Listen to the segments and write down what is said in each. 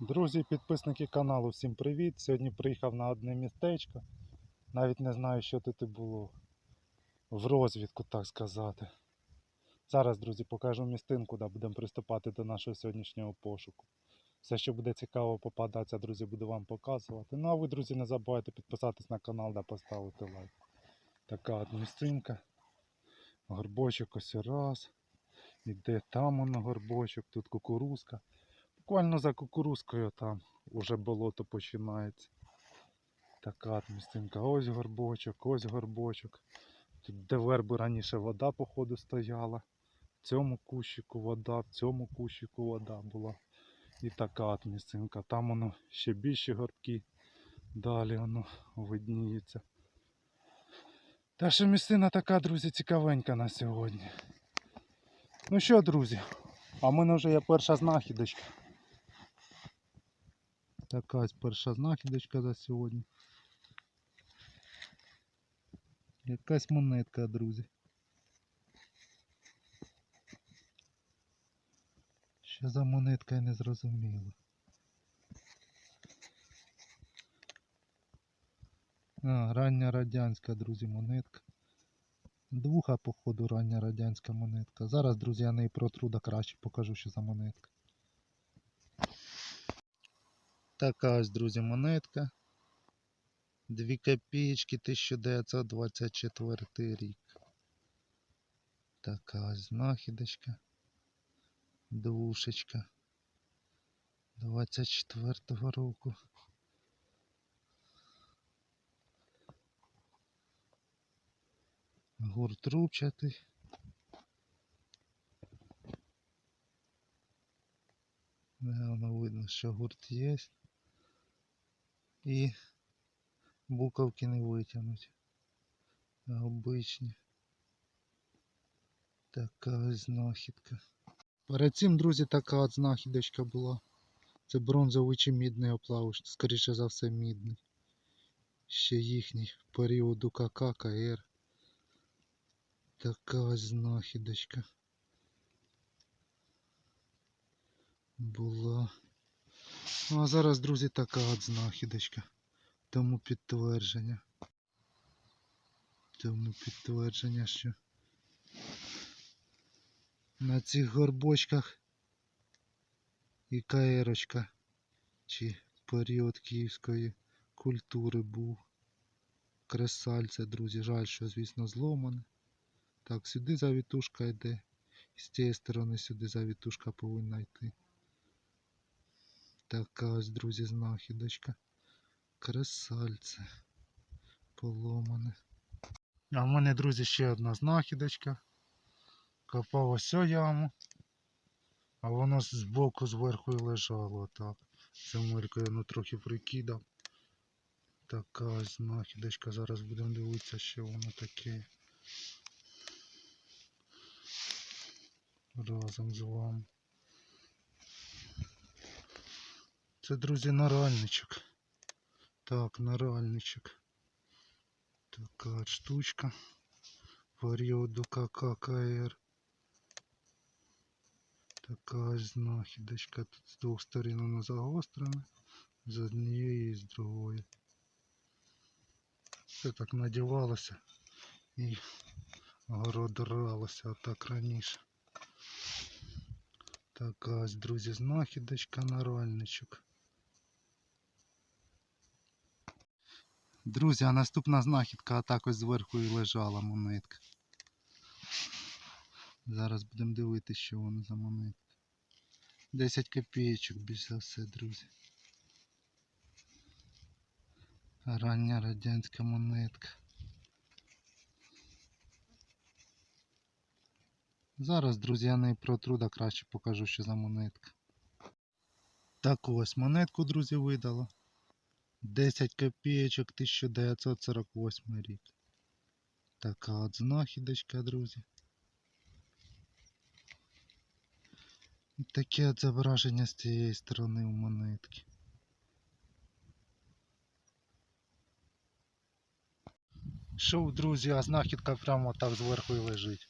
Друзі, підписники каналу, всім привіт! Сьогодні приїхав на одне містечко. Навіть не знаю, що тут було. В розвідку, так сказати. Зараз, друзі, покажу містинку, де будемо приступати до нашого сьогоднішнього пошуку. Все, що буде цікаво попадатися, друзі, буду вам показувати. Ну а ви, друзі, не забувайте підписатись на канал та поставити лайк. Така от містинка. Горбочок ось раз. Іде там воно горбочок, тут кукурузка. Буквально за кукурузкою там уже болото починається. Така от місцинка. Ось горбочок, ось горбочок. Тут де верби раніше вода, походу, стояла. В цьому кущику вода, в цьому кущику вода була. І така місцинка. Там воно ще більші горбки. Далі воно видніється. Та що місцина така, друзі, цікавенька на сьогодні. Ну що, друзі, а в мене вже є перша знахідочка. Така ось перша знахідочка за сьогодні. Якась монетка, друзі. Що за монетка я не зрозуміло. А, рання радянська, друзі, монетка. Двуха, походу, рання радянська монетка. Зараз, друзі, я неї протру да краще покажу, що за монетка. Така ось, друзі, монетка. Дві копійки 1924 рік. Така ось знахідочка. Двушечка. 24-го року. Гурт рубчатий. Да, воно видно, що гурт є. І буковки не витягнуть. Обичні. Така ось знахідка. Перед цим, друзі, така от знахідочка була. Це бронзовий чи мідний оплав, скоріше за все мідний. Ще їхній періоду КК, КР. Така ось знахідочка. Була. Ну а зараз, друзі, така от знахідочка. Тому підтвердження. Тому підтвердження, що на цих горбочках і каєрочка, чи період київської культури був. Кресальце, друзі, жаль, що, звісно, зломане. Так, сюди завітушка йде. І з цієї сторони сюди завітушка повинна йти. Така ось, друзі, знахідочка. Кресальце. Поломане. А в мене, друзі, ще одна знахідочка. Копав ось яму. А воно збоку зверху і лежало так. Земелькою ну трохи прикидав. Така ось знахідочка. Зараз будемо дивитися, що воно таке. Разом з вами. Це, друзі, наральничок. Так, наральничок. Така от штучка. Періоду КККР. Така ось знахідочка. Тут з двох сторін вона загострена. З однієї і з другої. Все так надівалося і городоралося отак раніше. Така ось, друзі, знахідочка наральничок. Друзі, а наступна знахідка так ось зверху і лежала монетка. Зараз будемо дивитися, що воно за монетка. 10 копійочок більш за все, друзі. Рання радянська монетка. Зараз, друзі, я неї протру, да краще покажу, що за монетка. Так ось монетку, друзі, видала. 10 копійочок 1948 рік. Така от знахідочка, друзі. І таке от зображення з цієї сторони у монетки. Шов, друзі, а знахідка прямо так зверху і лежить.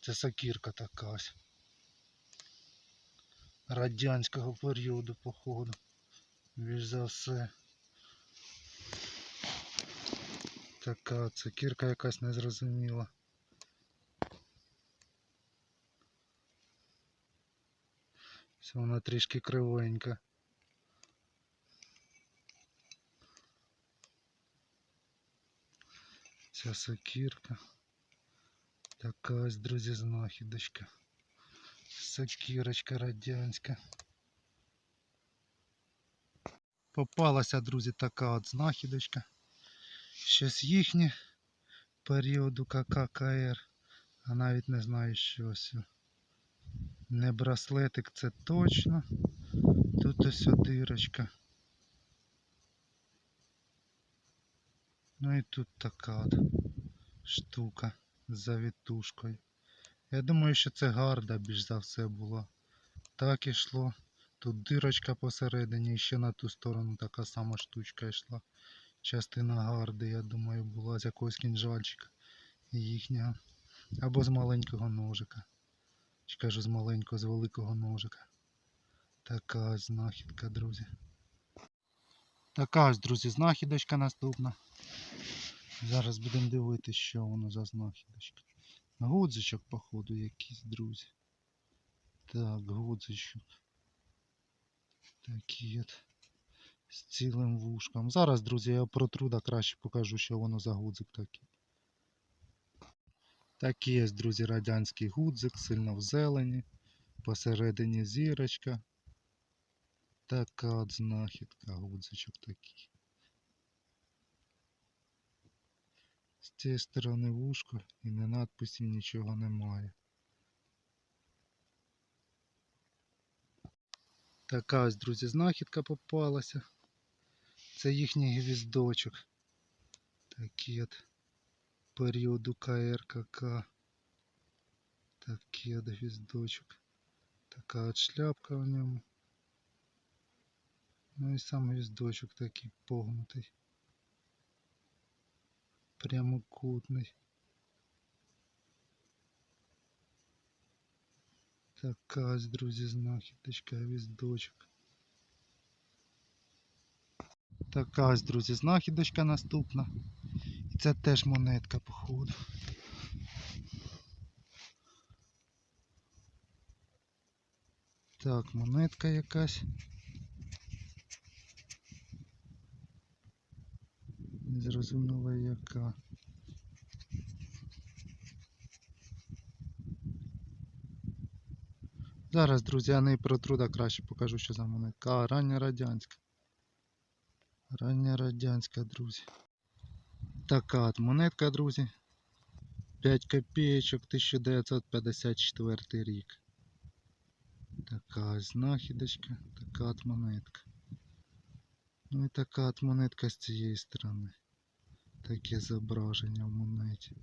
Це сокірка така ось. Радянського періоду, походу. Більш за все. Така це кірка якась незрозуміла. Все, вона трішки кривенька. Ця сокірка. Така ось, друзі, знахідочка. Сокірочка радянська. Попалася, друзі, така от знахідочка. Щось їхнє періоду КККР. А навіть не знаю, що це. Не браслетик, це точно. Тут ось дирочка. Ну і тут така от штука з завітушкою. Я думаю, що це гарда більш за все була. Так ішло. Тут дирочка посередині і ще на ту сторону така сама штучка йшла. Частина гарди, я думаю, була з якогось кінжальчика їхнього. Або з маленького ножика. Чи кажу з маленького, з великого ножика. Така знахідка, друзі. Така ось, друзі, знахідочка наступна. Зараз будемо дивитися, що воно за знахідочка. Гудзичок, походу, якийсь, друзі. Так, гудзичок. Такий от. З цілим вушком. Зараз, друзі, я протру да краще покажу, що воно за гудзик такий. Такий є, друзі, радянський гудзик, сильно в зелені. Посередині зірочка. Така от знахідка, гудзичок такий. З цієї сторони вушко і на надписі нічого немає. Така ось, друзі, знахідка попалася. Це їхній гвіздочок. Такий от періоду КРКК. Такий от гвіздочок. Така от шляпка в ньому. Ну і сам гвіздочок такий погнутий. Прямокутний. Така ось, друзі, знахідочка, гвіздочок. Така ось, друзі, знахідочка наступна. І це теж монетка, походу. Так, монетка якась. Не зрозуміла яка. Зараз, друзі, я не протру, да краще покажу, що за монетка. А, рання радянська. Рання радянська, друзі. Така от монетка, друзі. 5 копеечок 1954 рік. Така знахідочка, така от монетка. Ну і така от монетка з цієї сторони. Таке зображення в монеті.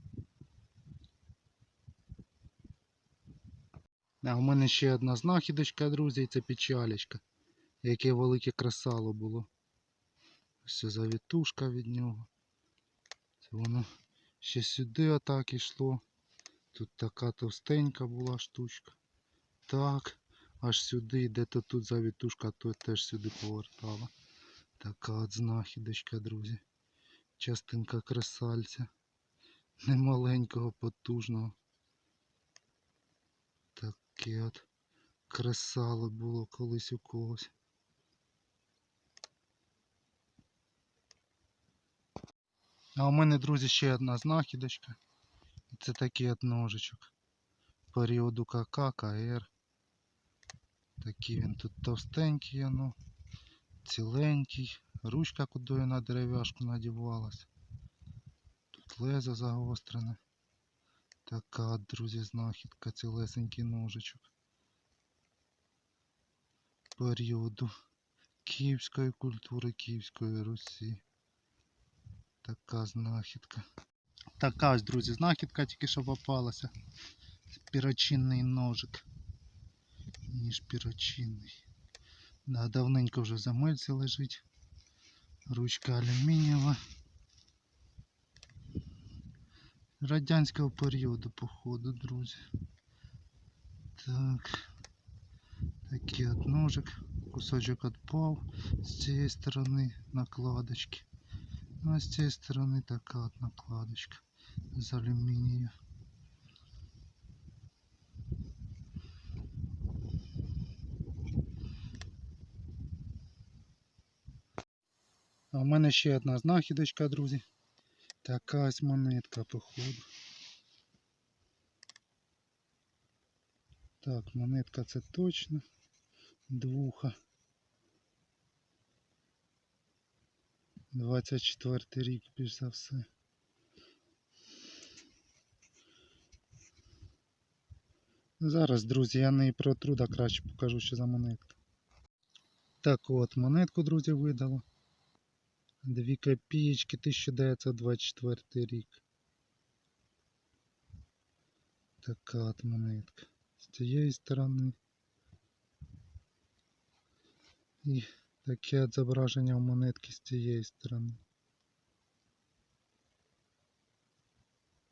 А у мене ще одна знахідочка, друзі, і це печалечка. Яке велике кресало було. Ось завітушка від нього. Це воно ще сюди отак ішло. Тут така товстенька була штучка. Так, аж сюди, де то тут завітушка, то теж сюди повертала. Така от знахідочка, друзі. Частинка кресальця. Немаленького, потужного. Таке от кресало було колись у когось. А у мене, друзі, ще одна знахідочка. Це такий от ножичок. Періоду КК, КР. Такий він тут товстенький, ну, ціленький. Ручка куди на дерев'яшку надівалась. Тут лезо загострене. Така, друзі, знахідка, цілесенький ножичок. Періоду київської культури, Київської Русі. Така знахідка. Така ось, друзі, знахідка тільки що попалася. Пірочинний ножик. Ніж пірочинний. Да, давненько вже в замельці лежить. Ручка алюмінієва. Радянського періоду, походу, друзі. Так. Такий от ножик. кусочок відпав з цієї сторони накладочки. Ну, а з цієї сторони така от накладочка з алюмінію. А в мене ще одна знахідочка, друзі. Така ось монетка, походу. Так, монетка це точно. Двуха. 24 рік, більш за все. Зараз, друзі, я не протру, да краще покажу, що за монетка. Так от, монетку, друзі, видало. Дві копієчки, 1924 рік. Така от монетка. З цієї сторони. І таке зображення у монетки з цієї сторони.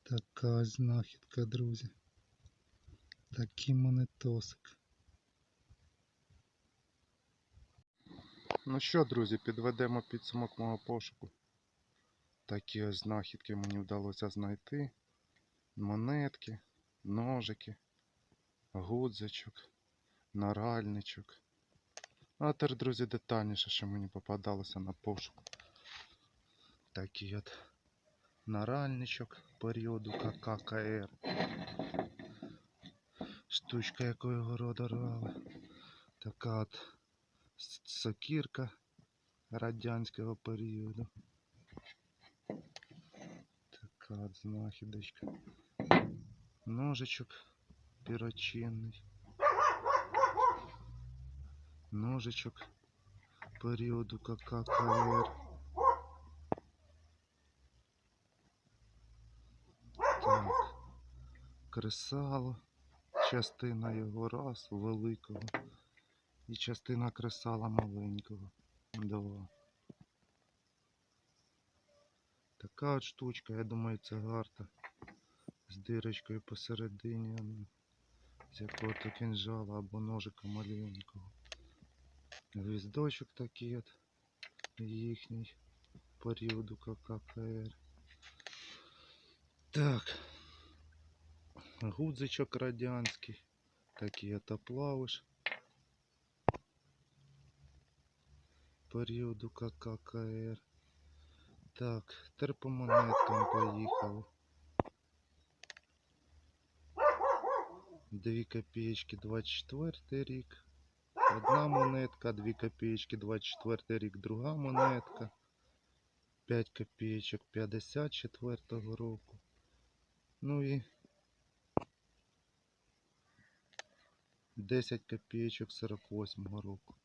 Така знахідка, друзі. Такий монетосик. Ну що, друзі, підведемо підсумок мого пошуку. Такі ось знахідки мені вдалося знайти. Монетки, ножики, гудзичок, наральничок. А тепер, друзі, детальніше, що мені попадалося на пошук. Такий от наральничок періоду КККР. Штучка, яку його родорвали. Така от сокірка радянського періоду. Така от знахідочка. Ножичок пірочинний. Ножичок періоду КККР. Так. Кресало. Частина його раз великого. І частина кресала маленького. Два. Така от штучка, я думаю, це гарта. З дирочкою посередині. З якого-то кінжала або ножика маленького. Гвіздочок такий от їхній періоду КККР. Так. Гудзичок радянський. Такий от оплавиш. Періоду КККР. Так, тепер по монеткам поїхали. Дві копеечки 24 рік. Одна монетка, 2 копеечки 24 рік, друга монетка. 5 копеечок 54 року. Ну і 10 копеечок 48 року.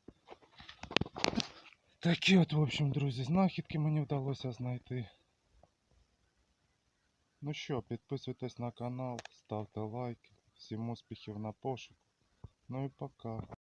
Такі от, в общем, друзі, знахідки мені вдалося знайти. Ну що, підписуйтесь на канал, ставте лайки. Всім успіхів на пошуку. Ну і пока.